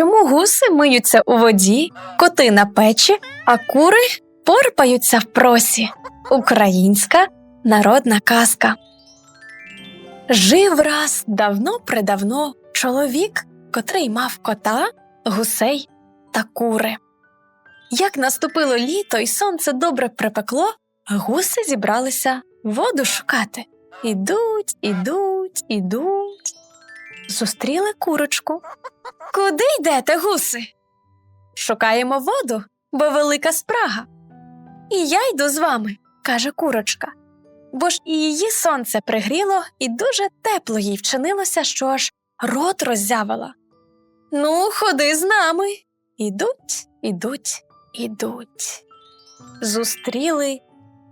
Чому гуси миються у воді, коти на печі, а кури порпаються в просі? Українська народна казка. Жив раз давно-предавно чоловік, котрий мав кота, гусей та кури. Як наступило літо і сонце добре припекло, гуси зібралися воду шукати. Ідуть, ідуть, ідуть. Зустріли курочку. Куди йдете, гуси? Шукаємо воду, бо велика спрага. І я йду з вами, каже курочка. Бо ж і її сонце пригріло, і дуже тепло їй вчинилося, що аж рот роззявила. Ну, ходи з нами. Ідуть, ідуть, ідуть. Зустріли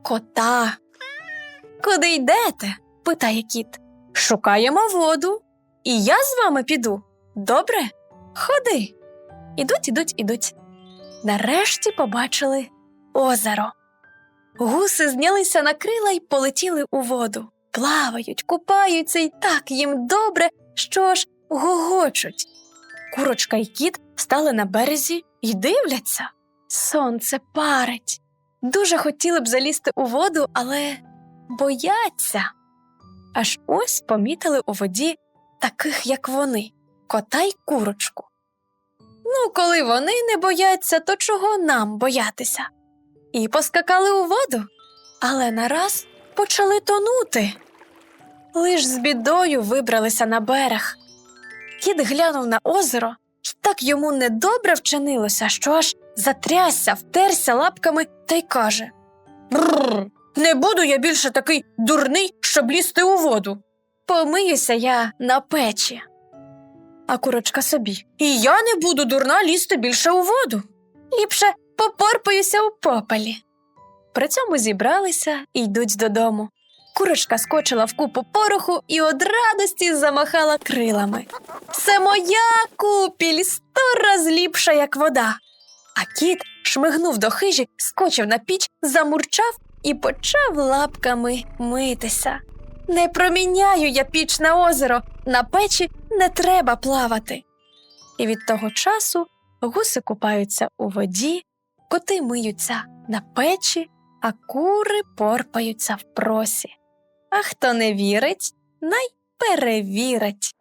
кота. Куди йдете? питає кіт. Шукаємо воду. І я з вами піду. Добре? Ходи. Ідуть, ідуть, ідуть. Нарешті побачили озеро. Гуси знялися на крила й полетіли у воду. Плавають, купаються і так їм добре, що ж гогочуть. Курочка й кіт стали на березі й дивляться. Сонце парить. Дуже хотіли б залізти у воду, але бояться. Аж ось помітили у воді таких, як вони, кота й курочку. Ну, коли вони не бояться, то чого нам боятися? І поскакали у воду, але нараз почали тонути. Лиш з бідою вибралися на берег. Кіт глянув на озеро, і так йому недобре вчинилося, що аж затрясся, втерся лапками та й каже Бррр, не буду я більше такий дурний, щоб лізти у воду. Помиюся я на печі. А курочка собі. І я не буду дурна лізти більше у воду. Ліпше попорпаюся у попелі. При цьому зібралися і йдуть додому. Курочка скочила в купу пороху і од радості замахала крилами. Це моя купіль сто раз ліпша, як вода. А кіт шмигнув до хижі, скочив на піч, замурчав і почав лапками митися. Не проміняю я піч на озеро, на печі не треба плавати. І від того часу гуси купаються у воді, коти миються на печі, а кури порпаються в просі. А хто не вірить, най перевірить.